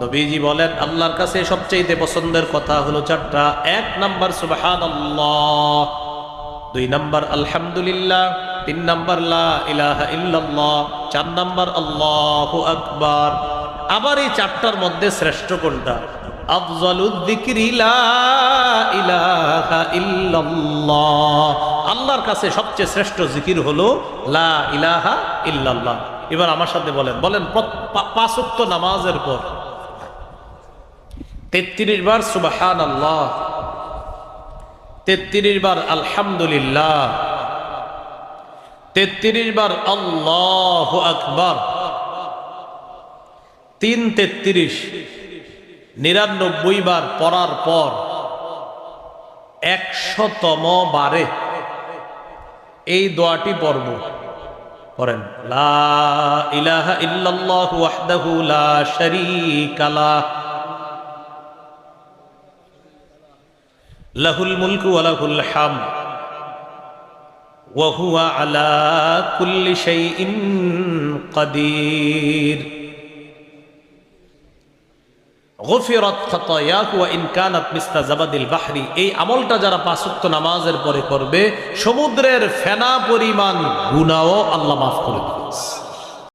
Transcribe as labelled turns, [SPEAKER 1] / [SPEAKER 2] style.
[SPEAKER 1] নবীজি বলেন, আল্লাহর কাছে সবচেয়ে পছন্দের কথা হলো চারটা। এক নাম্বার সুবাহান দুই নাম্বার, আলহামদুলিল্লাহ। তিন নাম্বার চার নাম্বার, আল্লাহ আকবার। আবার এই চারটার মধ্যে শ্রেষ্ঠ কোনটা? আল্লাহর কাছে সবচেয়ে শ্রেষ্ঠ জিকির হলো, লা ইলাহা ইল্লাল্লাহ। এবার আমার সাথে বলেন। বলেন পাঁচক্ত নামাজের পর। তেত্রিশ বার সুবাহান আল্লাহ তেত্রিশ বার আলহামদুলিল্লাহ। তেত্রিশ বার আল্লাহ আকবার। তিন তেত্রিশ, নিরানব্বই বার পড়ার পর একশতম বারে এই দোয়াটি পড়ব। পড়েন, লা ইলাহা ইল্লাল্লাহু ওয়াহদাহু লা শারীকা লাহ। লাহুল মুলকু ওয়া লাহুল হাম। ওয়া আলা কুল্লি শাইইন কাদির। গফিরত খতয়াকুয়া ওয়া মিস্তা জাবাদিল বাহরি। এই আমলটা যারা পাঁচক্ত নামাজের পরে করবে, সমুদ্রের ফেনা পরিমাণ গুনাও আল্লাহ মাফ করে দিবেন।